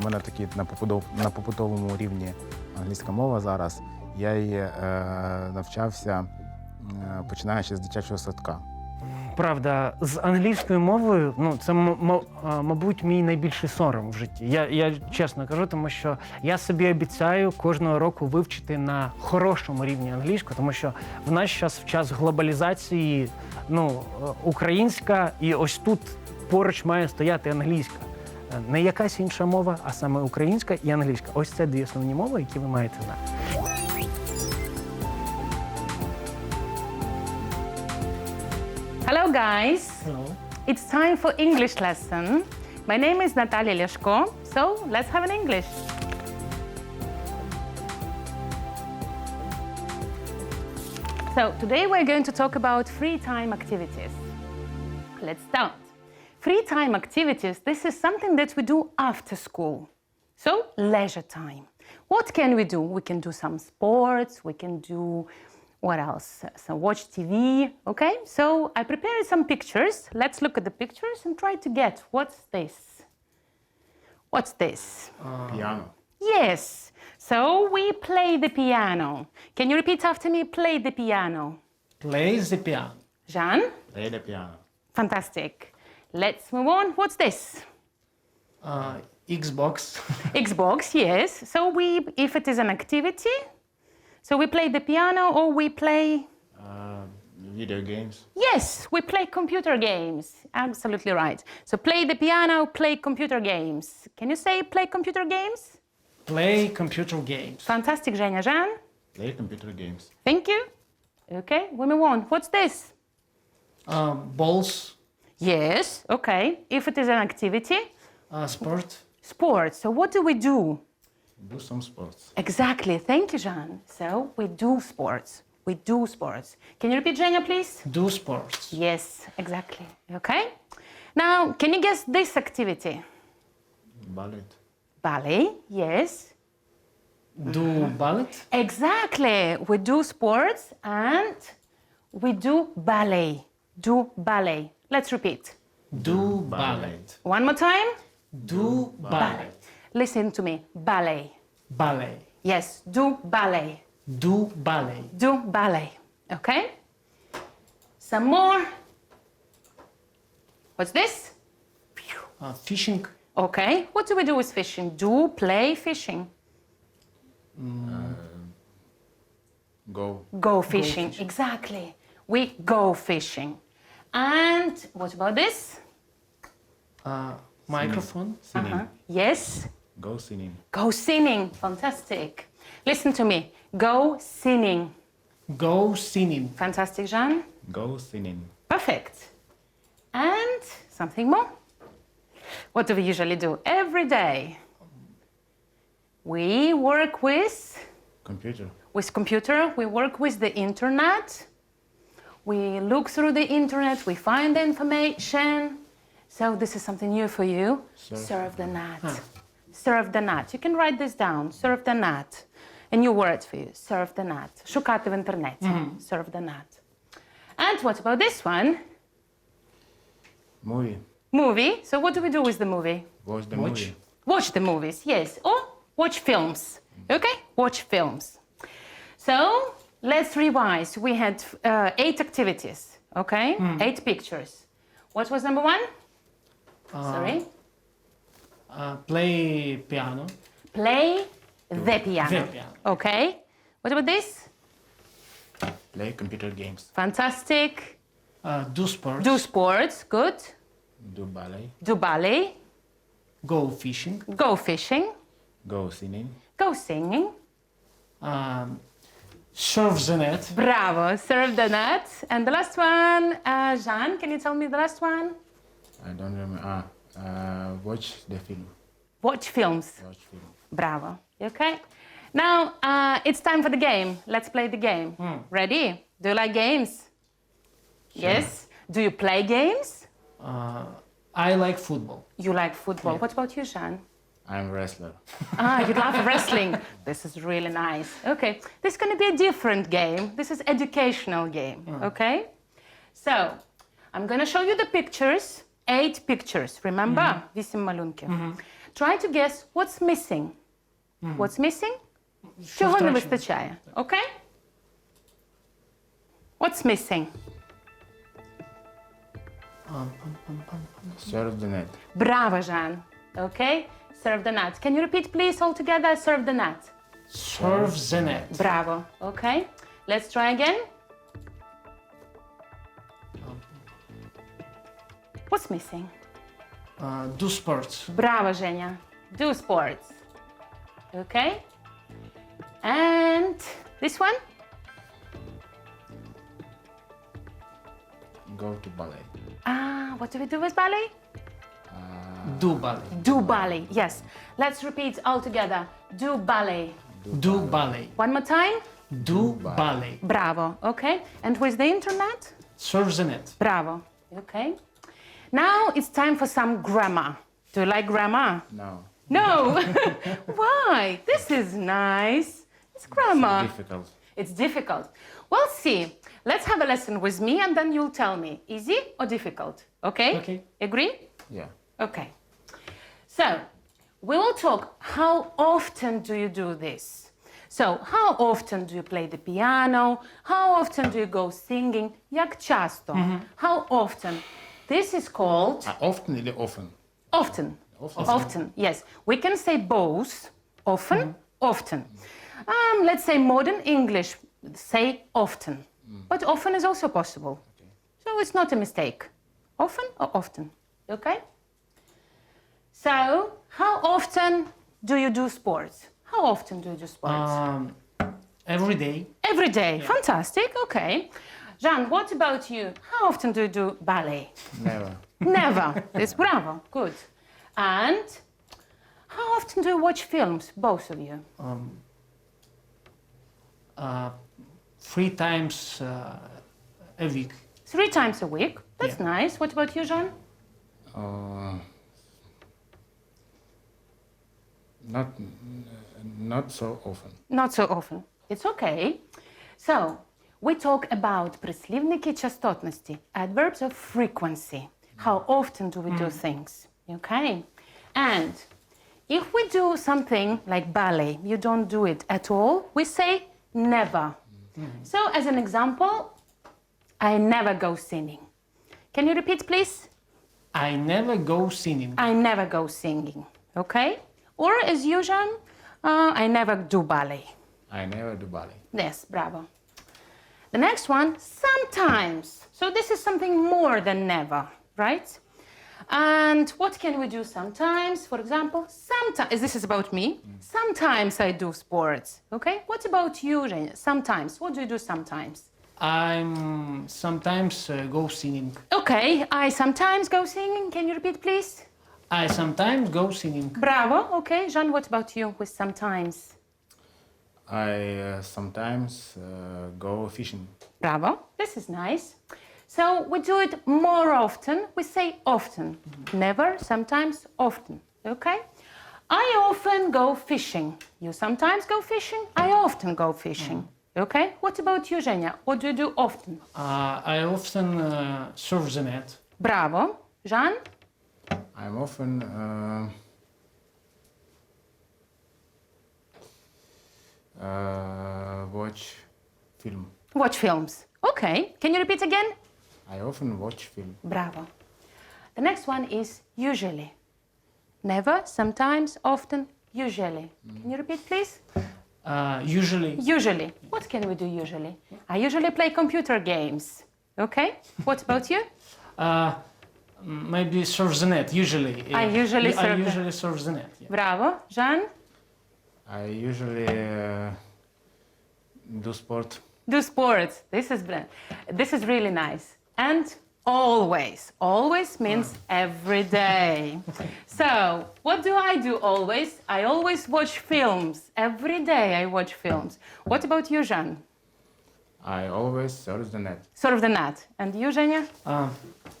У мене такі на побудов на побутовому рівні англійська мова зараз. Я її е, навчався е, починаючи з дитячого садка. Правда, з англійською мовою, ну це м- мабуть мій найбільший сором в житті. Я, я чесно кажу, тому що я собі обіцяю кожного року вивчити на хорошому рівні англійську, тому що в наш час, в час глобалізації, ну е, українська, і ось тут поруч має стояти англійська. Е, Не якась інша мова, а саме українська і англійська. Ось це дві основні мови, які ви маєте знати. Hello, guys. It's time for English lesson. My name is Natalia Leshko, so let's have an English. So today we're going to talk about free time activities. Let's start. Free time activities, this is something that we do after school. So, leisure time. What can we do? We can do some sports, we can do what else? So, watch TV, okay? So, I prepared some pictures. Let's look at the pictures and try to get what's this? What's this? Uh, piano. Yes. So, we play the piano. Can you repeat after me? Play the piano. Play the piano. Jean? Play the piano. Fantastic. Let's move on. What's this? Uh, Xbox. Xbox, yes. So we, if it is an activity, so we play the piano or we play. Video games. Yes, we play computer games. Absolutely right. So play the piano, play computer games. Can you say play computer games? Play computer games. Fantastic, Zhenya Zhan. Play computer games. Thank you. Okay, we move on. What's this? Um, balls. Yes, okay. If it is an activity, Uh, sport. sports. So what do we do? Do some sports. Exactly. Thank you, Jean. So we do sports. We do sports. Can you repeat, Zhenya, please? Do sports. Yes, exactly. Okay. Now, can you guess this activity? Ballet. Ballet, yes. Do ballet. Exactly. We do sports and we do ballet. Do ballet. Let's repeat. Do ballet. One more time. Do ballet. Listen to me. Ballet. Ballet. Yes, do ballet. Do ballet. Do ballet. Okay? Some more. What's this? Uh, fishing. Okay. What do we do with fishing? Do play fishing. Go. Go fishing. Exactly. We go fishing. And what about this? Uh, microphone. Singing. Uh-huh. Yes. Go singing. Go singing. Fantastic. Listen to me. Go singing. Go singing. Fantastic, Jean. Go singing. Perfect. And something more. What do we usually do every day? We work with Computer. with computer, we work with the internet. We look through the internet, we find the information. So this is something new for you. Surf the net. Surf the net. You can write this down. Surf the net. A new word for you. Surf the net. Шукати в інтернеті. Surf the net. And what about this one? Movie. Movie. So what do we do with the movie? Watch the Watch. movie. Watch the movies, yes. Or watch films. Okay? Watch films. So let's revise. We had uh, eight activities, okay? Eight pictures. What was number one? Sorry. Uh, play piano. Play the piano. The piano. Okay. What about this? Play computer games. Fantastic. Uh, do sports. Do sports. Good. Do ballet. Do ballet. Go fishing. Go fishing. Go singing. Go singing. Um, surf the net. Bravo. Serve the net. And the last one, uh, Jean, can you tell me the last one? I don't remember. Ah, uh, watch the film. Watch films. Watch film. Bravo. Okay. Now uh, it's time for the game. Let's play the game. Ready? Do you like games? Yes. Do you play games? Uh, I like football. You like football. What about you, Jean? I'm wrestler. Ah, you love wrestling. This is really nice. Okay, this is going to be a different game. This is educational game. Okay, so I'm going to show you the pictures. Eight pictures. Remember, вісім малюнків. Try to guess what's missing. What's missing? Чого не втрачено? вистачає? Okay? What's missing? Serve the net. Bravo, Jean. Okay? Serve the nuts. Can you repeat, please, all together? Serve the nuts. Serve the net. Bravo. Okay. Let's try again. What's missing? Uh, do sports. Bravo, Zhenya. Do sports. Okay. And this one? Go to ballet. Ah, what do we do with ballet? Do ballet. Do ballet. Yes. Let's repeat all together. Do ballet. Do ballet. One more time. Do ballet. Bravo. Okay. And with the internet? Serve the net. Bravo. Okay. Now it's time for some grammar. Do you like grammar? No. No. Why? This is nice. It's grammar. Difficult. It's difficult. Well, see. Let's have a lesson with me and then you'll tell me easy or difficult. Okay? Okay. Agree? Yeah. Okay. So, we will talk how often do you do this? So, how often do you play the piano? How often do you go singing? Jak часто? How often? This is called Ah, often или often? often. Often. yes. We can say both often, often. Um, let's say modern English, say often. But often is also possible. So it's not a mistake. Often or often. Okay? So, how often do you do sports? How often do you do sports? Um, every day. Every day. Fantastic. Okay. Jean, what about you? How often do you do ballet? Never. Never. It's bravo. Good. And how often do you watch films, both of you? Uh, three times uh, a week. Three times a week. That's nice. What about you, Jean? Uh, not, not so often. Not so often. It's okay. So, we talk about прислівники частотності, adverbs of frequency. How often do we do things? Okay? And if we do something like ballet, you don't do it at all, we say never. So, as an example, I never go singing. Can you repeat, please? I never go singing. I never go singing. Okay? Or as usual, uh, I never do ballet. I never do ballet. Yes, bravo. The next one, sometimes. So this is something more than never, right? And what can we do sometimes? For example, sometimes, this is about me. Sometimes I do sports, okay? What about you, Zhenya? Sometimes. What do you do sometimes? I'm sometimes uh, go singing. Okay, I sometimes go singing. Can you repeat, please? I sometimes go singing. Bravo, okay. Jean, what about you with sometimes? I uh, sometimes uh, go fishing. Bravo. This is nice. So we do it more often. We say often. Never, sometimes, often. Okay? I often go fishing. You sometimes go fishing. I often go fishing. Okay? What about you, Zhenya? What do you do often? Uh, I often uh, serve the net. Bravo. Jean? I'm often uh, uh, watch film. Watch films. Okay. Can you repeat again? I often watch film. Bravo. The next one is usually. Never, sometimes, often, usually. Can you repeat, please? Uh, usually, Usually. What can we do usually? I usually play computer games. Okay? What about you? uh, maybe serve the net. Usually, I Uh, usually I serve the- usually serve the net. Yeah. Bravo. Jean? I usually uh, do sport. Do sports. This is br- this is really nice. And always. Always means every day. so, what do I do always? I always watch films. Every day I watch films. What about you, Jean? I always surf the net. Sort of the net. And you, Zhenya? Uh,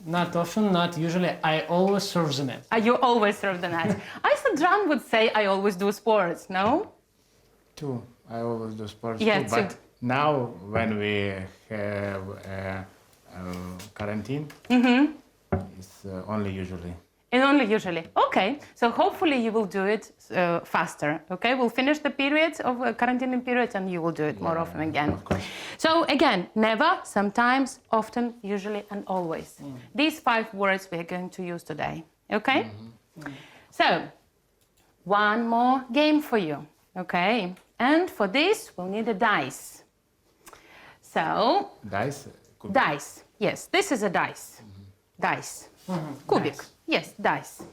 not often, not usually. I always serve the net. Uh, you always serve the net. I thought Jean would say, I always do sports. No? Too. I always do sports Yeah, too. too. But now when we have uh, uh, quarantine, Mm-hmm. it's uh, only usually. And only usually. Okay, so hopefully you will do it uh, faster. Okay, we'll finish the period of uh, quarantine period and you will do it more often again. Of course. So again, never, sometimes, often, usually, and always. These five words we are going to use today. Okay? So, one more game for you. Okay? And for this, we'll need a dice. So, Dice. Dice. Yes, this is a dice. Dice. Cubic. Dice. Yes, dice.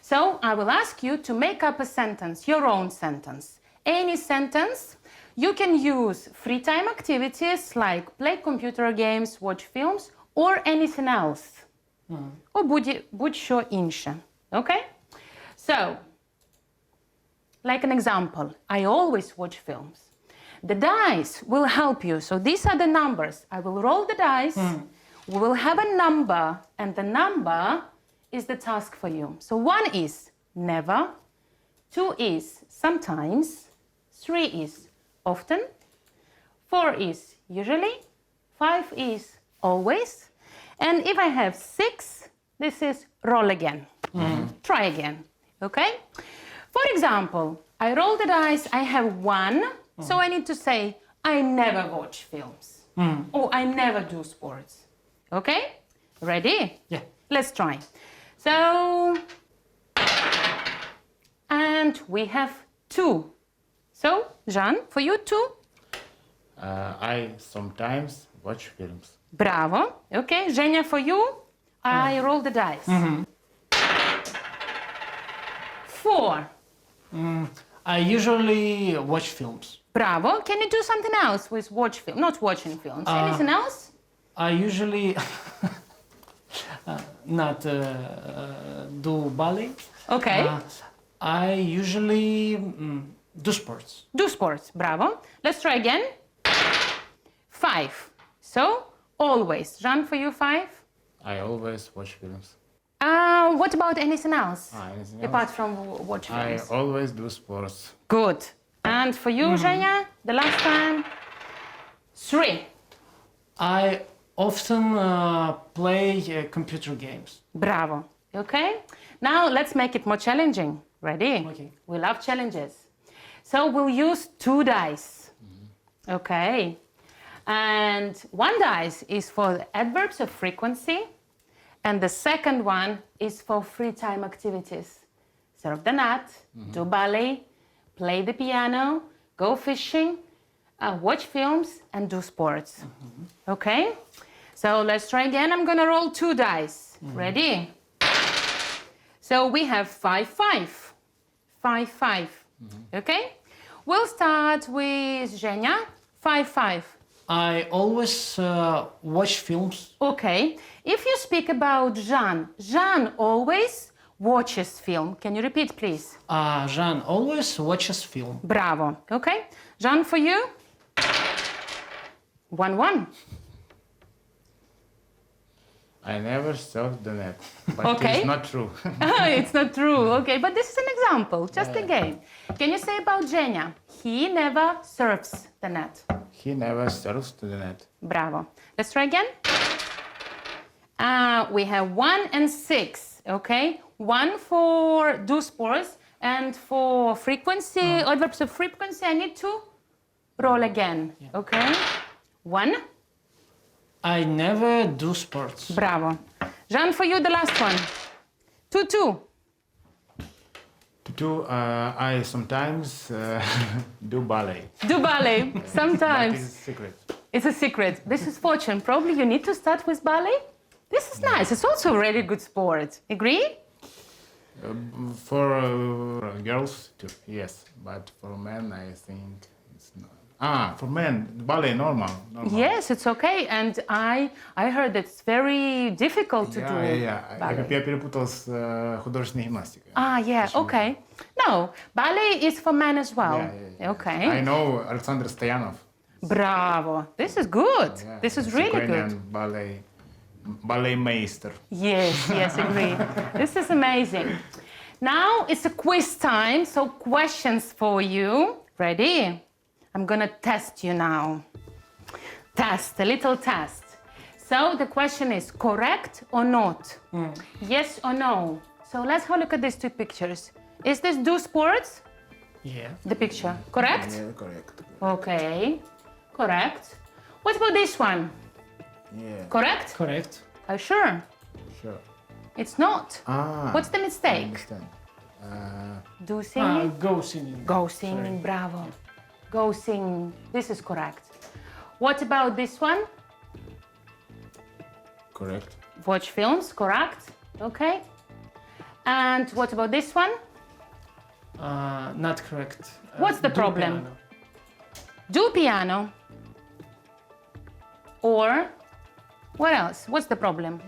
So I will ask you to make up a sentence, your own sentence. Any sentence. You can use free time activities like play computer games, watch films, or anything else. Or будь- будь-що інше. Okay? So, like an example, I always watch films. The dice will help you. So these are the numbers. I will roll the dice. We will have a number, and the number is the task for you. So one is never, two is sometimes, three is often, four is usually, five is always, and if I have six, this is roll again. Mm-hmm. Try again. Okay? For example, I roll the dice, I have one, so mm-hmm. I need to say, I never watch films. Mm. Or I never do sports. Okay? Ready? Yeah. Let's try. So, and we have two. So, Jean, for you two. Uh, I sometimes watch films. Bravo. Okay, Zhenya, for you, I roll the dice. Four. I usually watch films. Bravo. Can you do something else with watch film? Not watching films. Anything else? I usually uh, not uh, uh, do ballet. Okay. Uh, I usually mm, do sports. do sports. Bravo. Let's try again. Five. So, always. Jean, for you, five. I always watch films. Uh, what about anything else? Ah, anything Apart else? from w- watch I films. always do sports. Good. And for you, Zhenya, the last time? Three. I often uh, play uh, computer games. Bravo. Okay? Now let's make it more challenging. Ready? Okay. We love challenges. So we'll use two dice. Okay. And one dice is for the adverbs of frequency, and the second one is for free time activities. Serve the net, do ballet, play the piano, go fishing, uh, watch films, and do sports. Okay? So let's try again. I'm gonna roll two dice. Ready? So we have five, five, five, five. Okay? We'll start with Zhenya. Five, five. I always uh, watch films. Okay. If you speak about Jean, Jean always watches film. Can you repeat, please? Uh, Jean always watches film. Bravo. Okay. Jean, for you? One, one. I never surf the net. But Okay. it's not true. it's not true. Okay, but this is an example, just a game. Can you say about Zhenya? He never surfs the net. he never surfs to the net. Bravo. Let's try again. Uh, we have one and six, okay? One for do sports and for frequency, adverbs of frequency, I need to roll again, okay? One, I never do sports. bravo. Jean, for you, the last one. Two, two. Two, uh, I sometimes uh, do ballet. Do ballet, sometimes. it's a secret. It's a secret. This is fortune. Probably you need to start with ballet. This is nice. It's also a really good sport. Agree? Uh, for uh, girls too, yes. But for men, I think it's not. Ah, for men, ballet normal. normal. Yes, it's okay. And I I heard it's very difficult to Yeah, do yeah, yeah. ballet. Я, я перепутал с э, художественной гимнастикой. Ah, yeah, okay. No, ballet is for men as well. Yeah, yeah, yeah. Okay. I know Alexander Stoyanov. Bravo. This is good. Yeah, this is he's really Ukrainian good. ballet, ballet meister. Yes, yes, agree. this is amazing. Now it's a quiz time, so questions for you. Ready? I'm gonna test you now. Test, a little test. So the question is correct or not? Hmm. Yes or no? So let's have a look at these two pictures. Is this do sports? Yeah. The picture, correct? Yeah, correct. Okay, correct. What about this one? Yeah. Correct? Correct. Are you sure? Sure. It's not. Ah. What's the I mistake? understand. Uh, Do singing? Ah, go singing. Go singing, bravo. Go sing. This is correct. What about this one? correct. Watch films, correct. Okay. And what about this one? Uh, not correct. Uh, What's the do problem? piano. Do piano. Or what else? What's the problem?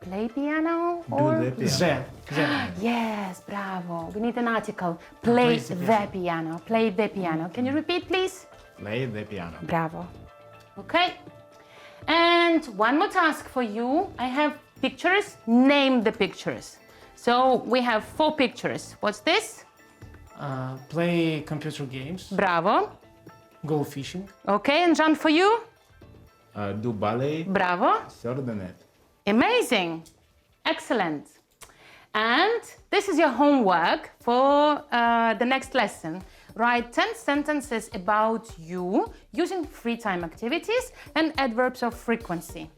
play piano Do or the piano. Ah, yes, bravo. We need an article. Play the piano. piano. Play the piano. Can you repeat, please? Play the piano. Bravo. Okay. And one more task for you. I have pictures. Name the pictures. So we have four pictures. What's this? Uh, play computer games. Bravo. Go fishing. Okay, and John, for you? Uh, do ballet. Bravo. Sur the net. Amazing. Excellent. And this is your homework for uh, the next lesson. Write 10 sentences about you using free time activities and adverbs of frequency.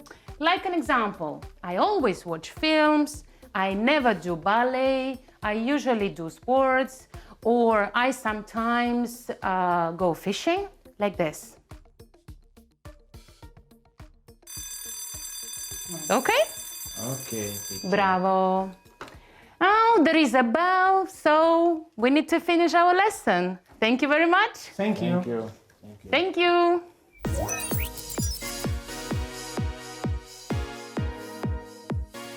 Like an example, I always watch films, I never do ballet, I usually do sports, or I sometimes uh, go fishing, like this. Okay? Okay. Bravo. Oh, there is a bell, so we need to finish our lesson. Thank you very much. Thank you. Thank you. Thank you.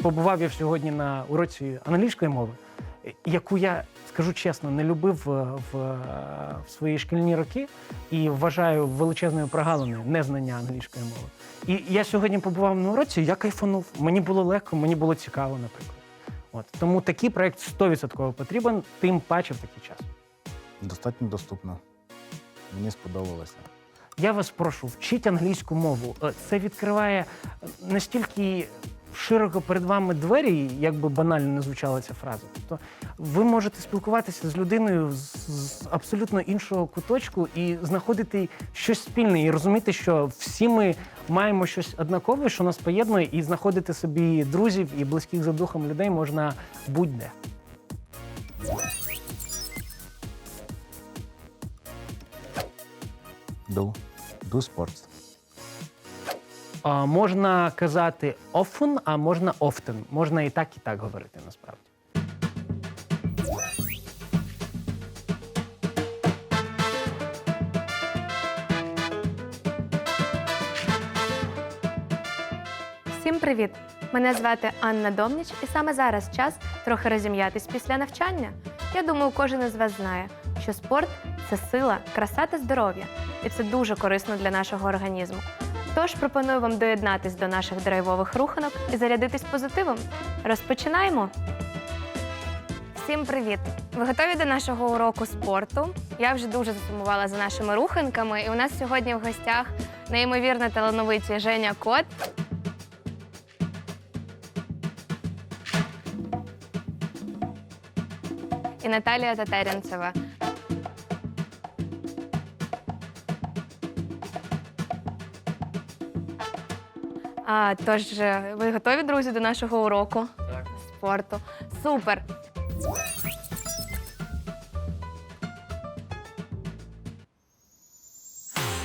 Побував я сьогодні на уроці англійської мови, яку я скажу чесно, не любив е, в, е, в свої шкільні роки і вважаю величезною прогалиною незнання англійської мови. І я сьогодні побував на уроці, я кайфанув. Мені було легко, мені було цікаво, наприклад. От тому такий проект 100% потрібен, тим паче в такий час. Достатньо доступно. Мені сподобалося. Я вас прошу, вчіть англійську мову. Е, Це відкриває настільки широко перед вами двері, як би банально не звучала ця фраза. Тобто ви можете спілкуватися з людиною з, абсолютно іншого куточку і знаходити щось спільне, і розуміти, що всі ми маємо щось однакове, що нас поєднує, і знаходити собі друзів і близьких за духом людей можна будь-де. Do. Do sports. Можна казати often, а можна often. Можна і так, і так говорити насправді. Всім привіт! Мене звати Анна Домніч, і саме зараз час трохи розім'ятись після навчання. Я думаю, кожен із вас знає, що спорт це сила, краса та здоров'я, і це дуже корисно для нашого організму. Тож пропоную вам доєднатись до наших драйвових руханок і зарядитись позитивом. Розпочинаємо! Всім привіт! Ви готові до нашого уроку спорту? Я вже дуже засумувала за нашими руханками, і у нас сьогодні в гостях неймовірно талановиті Женя Кот і Наталія Татерянцева. А, тож, е, ви готові, друзі, до нашого уроку Так. спорту? Супер!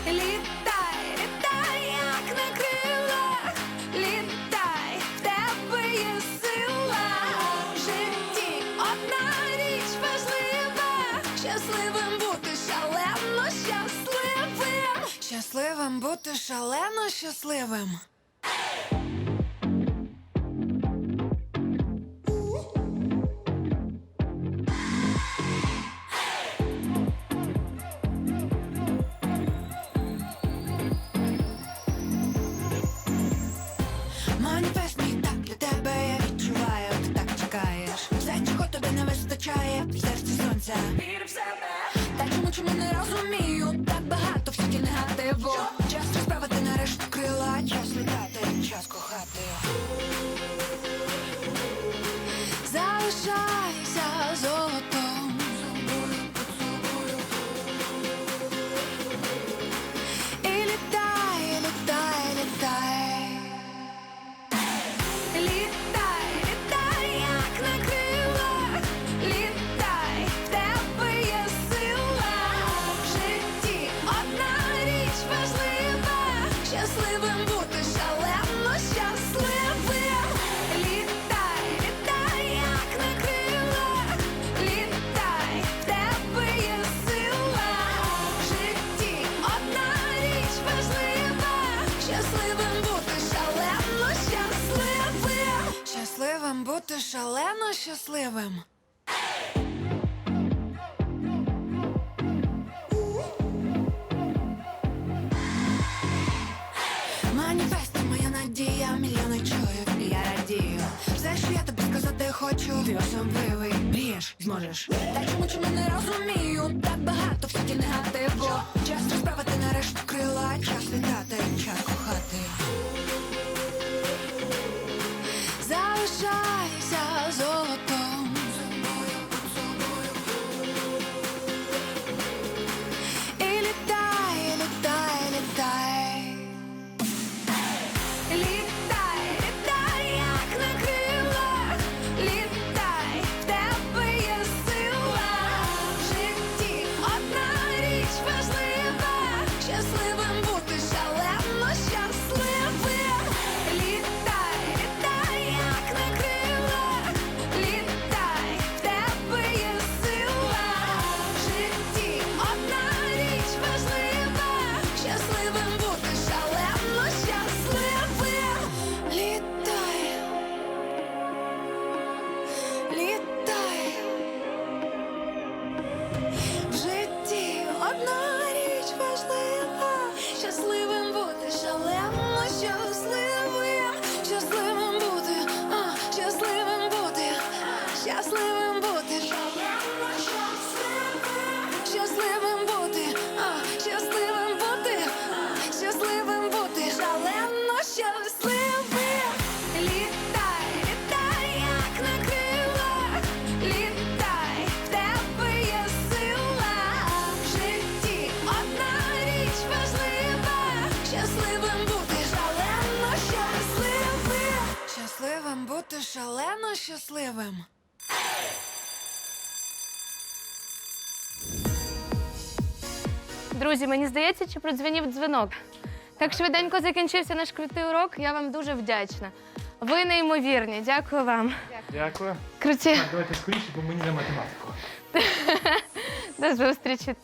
Літай, літай, як на крилах, літай, в тебе є сила. В одна річ важлива. Щасливим бути шалено щасливим. Щасливим бути шалено щасливим. вірся, вір так і нічому не розумію, так багато всяких негативу. Часто справа щасливим. Маніфест моя надія, мільйони чоловік, я радію. Все, що я тобі сказати хочу, ти особливий Мрієш, зможеш. Та чому чому не розумію? Так багато всяких негативу. Час розправити нарешті крила, час літати, час кохати. Залишай Друзі, мені здається, чи продзвенів дзвінок. Так швиденько закінчився наш крутий урок. Я вам дуже вдячна. Ви неймовірні. Дякую вам. Дякую. Круті. Давайте скоріше, бо мені на математику. До зустрічі.